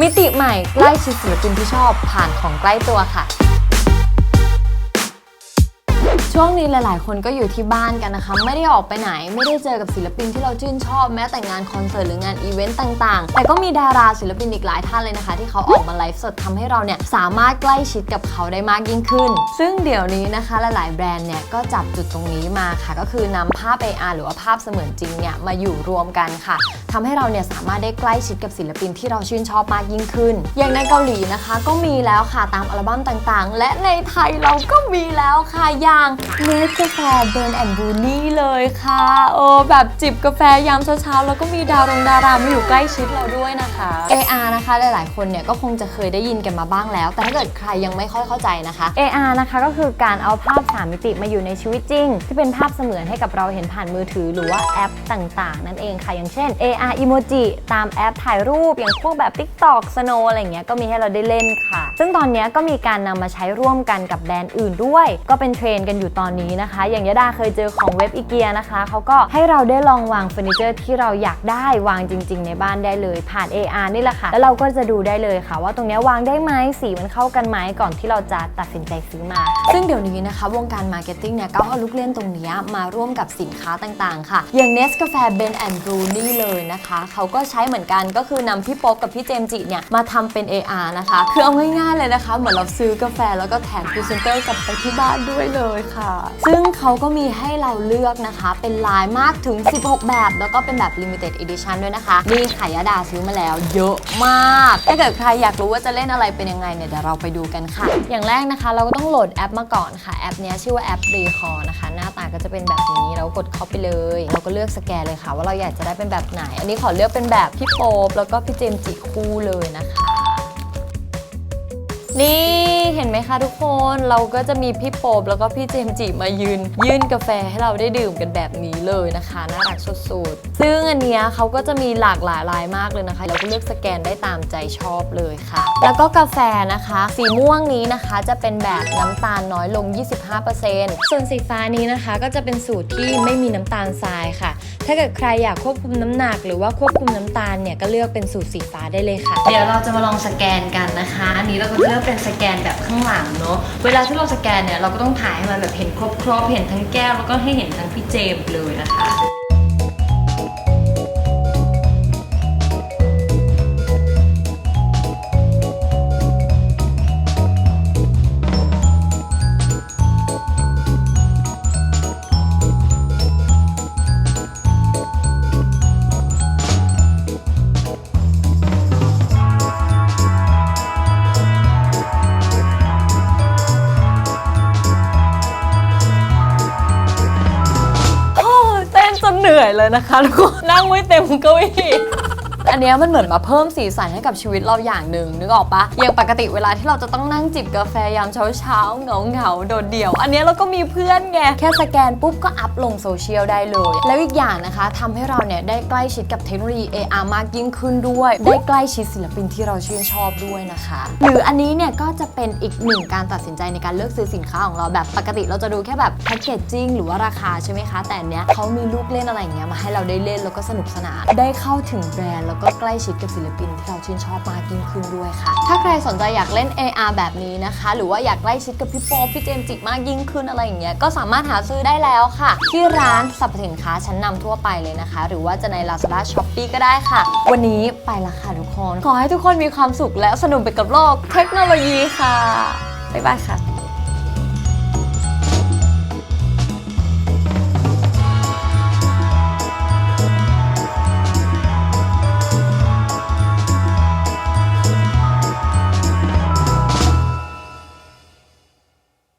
มิติใหม่ใกล้ชิดศิลปินที่ชอบผ่านของใกล้ตัวค่ะ ช่วงนี้หลาย ๆ คนก็อยู่ที่บ้านกันนะคะ ไม่ได้ออกไปไหน ไม่ได้เจอกับศิลปินที่เราชื่นชอบแม้แต่งานคอนเสิร์ตหรืองานอีเวนต์ต่าง ๆ แต่ก็มีดาราศิลปินอีกหลายท่านเลยนะคะ ที่เขาออกมาไลฟ์สดทำให้เราเนี่ยสามารถใกล้ชิดกับเขาได้มากยิ่งขึ้น ซึ่งเดี๋ยวนี้นะคะหลาย ๆ แบรนด์เนี่ยก็จับจุดตรงนี้มาค่ะ ก็คือนำภาพ AR หรือว่าภาพเสมือนจริงเนี่ยมาอยู่รวมกันค่ะทำให้เราเนี่ยสามารถได้ใกล้ชิดกับศิลปินที่เราชื่นชอบมากยิ่งขึ้น อย่างในเกาหลีนะคะ ก็มีแล้วค่ะตามอัลบั้มต่าง ๆ และในไทยเราก็มีแล้วค่ะอย่างเนสกาแฟเบนแอนบูนี่เลยค่ะ เออแบบจิบกาแฟยามเช้าๆ แล้วก็มีดารงดารามาอยู่ใกล้ชิดเราด้วยนะคะ AR นะคะหลายๆ คนเนี่ยก็คงจะเคยได้ยินกันมาบ้างแล้ว แต่ถ้าเกิดใครยังไม่ค่อยเข้าใจนะคะ AR นะคะก็คือการเอาภาพ 3 มิติมาอยู่ในชีวิตจริง ที่เป็นภาพเสมือนให้กับเราเห็นผ่านมือถือ หรือว่าแอปต่างๆ นั่นเองค่ะ อย่างเช่น AR emoji ตามแอปถ่ายรูปอย่างพวกแบบ TikTok Snow อะไรอย่างเงี้ยก็มีให้เราได้เล่นค่ะ ซึ่งตอนเนี้ยก็มีการนำมาใช้ร่วมกันกับแบรนด์อื่นด้วย ก็เป็นเทรนด์กันอยู่ตอนนี้นะคะ อย่างยดาเคยเจอของเว็บอีเกียนะคะเขาก็ให้เราได้ลองวางเฟอร์นิเจอร์ที่เราอยากได้วางจริง ๆ ในบ้านได้เลยผ่าน AR นี่แหละค่ะ แล้วเราก็จะดูได้เลยค่ะ ว่าตรงนี้วางได้ไหมสีมันเข้ากันไหมก่อนที่เราจะตัดสินใจซื้อมา ซึ่งเดี๋ยวนี้นะคะ วงการมาร์เก็ตติ้งเนี่ยก็เอาลูกเล่นตรงนี้มาร่วมกับสินค้าต่างๆ ค่ะ อย่าง n e s c a f e Ben and Brew นี่เลยนะคะเขาก็ใช้เหมือนกันก็คือนำพี่โป๊กกับพี่เจมจิเนี่ยมาทำเป็น AR นะคะคือเอาง่ายๆเลยนะคะ เหมือนเราซื้อกาแฟแล้วก็แถมพรีเซนเตอร์กลับไปที่บ้านด้วยเลยค่ะซึ่งเขาก็มีให้เราเลือกนะคะ เป็นลายมากถึง 16 แบบ แล้วก็เป็นแบบ Limited Edition ด้วยนะคะ นี่ขายดาซื้อมาแล้ว เยอะมาก ถ้าเกิดใครอยากรู้ว่าจะเล่นอะไรเป็นยังไงเนี่ยเดี๋ยวเราไปดูกันค่ะ อย่างแรกนะคะ เราก็ต้องโหลดแอปมาก่อนค่ะ แอปนี้ชื่อว่าแอป r e c o r นะคะ หน้าตาก็จะเป็นแบบนี้เรากดเข้าไปเลย เราก็เลือกสแกนเลยค่ะ ว่าเราอยากจะได้เป็นแบบไหน อันนี้ขอเลือกเป็นแบบพี่โป๊ปแล้วก็พี่เจมส์จิคู่เลยนะคะ นี่ ห็นไหมคะทุกคนเราก็จะมีพี่โป๊ปแล้วก็พี่เจมจิมายืน ยื่นกาแฟให้เราได้ดื่มกันแบบนี้เลยนะคะน่ารักสุดๆซึ่งอันเนี้ยเขาก็จะมีหลากหลายลายมากเลยนะคะ เราก็เลือกสแกนได้ตามใจชอบเลยค่ะ แล้วก็กาแฟนะคะ สีม่วงนี้นะคะจะเป็นแบบน้ำตาลน้อยลง 25%ส่วนสีฟ้านี้นะคะ ก็จะเป็นสูตรที่ไม่มีน้ำตาลทรายค่ะ ถ้าเกิดใครอยากควบคุมน้ำหนัก หรือว่าควบคุมน้ำตาลเนี่ยก็เลือกเป็นสูตรสีฟ้าได้เลยค่ะ เดี๋ยวเราจะมาลองสแกนกันนะคะ อันนี้เราก็เลือกเป็นสแกนแบบข้างหลังเนาะเวลาที่เราสแกนเนี่ยเราก็ต้องถ่ายให้มันแบบเห็นครบๆเห็นทั้งแก้วแล้วก็ให้เห็นทั้งพี่เจมส์เลยนะคะ นื่อยเลยนะคะทุกคนนั่งไม่เต็มเก้าอี้ อันเนี้ยมันเหมือนมาเพิ่มสีสันให้กับชีวิตเราอย่างหนึ่งนึกออกปะอย่างปกติเวลาที่เราจะต้องนั่งจิบกาแฟยามเช้าเช้าเหงาเหงาโดดเดี่ยว อันเนี้ยเราก็มีเพื่อนไงแค่สแกนปุ๊บก็อัพลงโซเชียลได้เลย แล้วอีกอย่างนะคะทำให้เราเนี่ยได้ใกล้ชิดกับเทคโนโลยี AR มากยิ่งขึ้นด้วย ได้ใกล้ชิดศิลปินที่เราชื่นชอบด้วยนะคะ หรืออันนี้เนี่ยก็จะเป็นอีกหนึ่งการตัดสินใจในการเลือกซื้อสินค้าของเราแบบปกติเราจะดูแค่แบบแพคเกจจิ้งหรือว่าราคาใช่ไหมคะแต่อันเนี้ยเขามีลูกเล่นอะไรอย่างเงี้ยมาให้เราได้เล่นแล้วก็สนุกสนานได้เข้าถึงแบรนด์แล้วก็ใกล้ชิดกับศิลปินที่เราชื่นชอบมากยิ่งขึ้นด้วยค่ะ ถ้าใครสนใจอยากเล่น AR แบบนี้นะคะ หรือว่าอยากใกล้ชิดกับพี่โป๊ปพี่เจมจิมากยิ่งขึ้นอะไรอย่างเงี้ยก็สามารถหาซื้อได้แล้วค่ะ ที่ร้านสรรพสินค้าชั้นนำทั่วไปเลยนะคะ หรือว่าจะใน Lazada Shopee ก็ได้ค่ะ วันนี้ไปละค่ะทุกคน ขอให้ทุกคนมีความสุขและสนุกไปกับโลกเทคโนโลยีค่ะบ๊ายบายค่ะ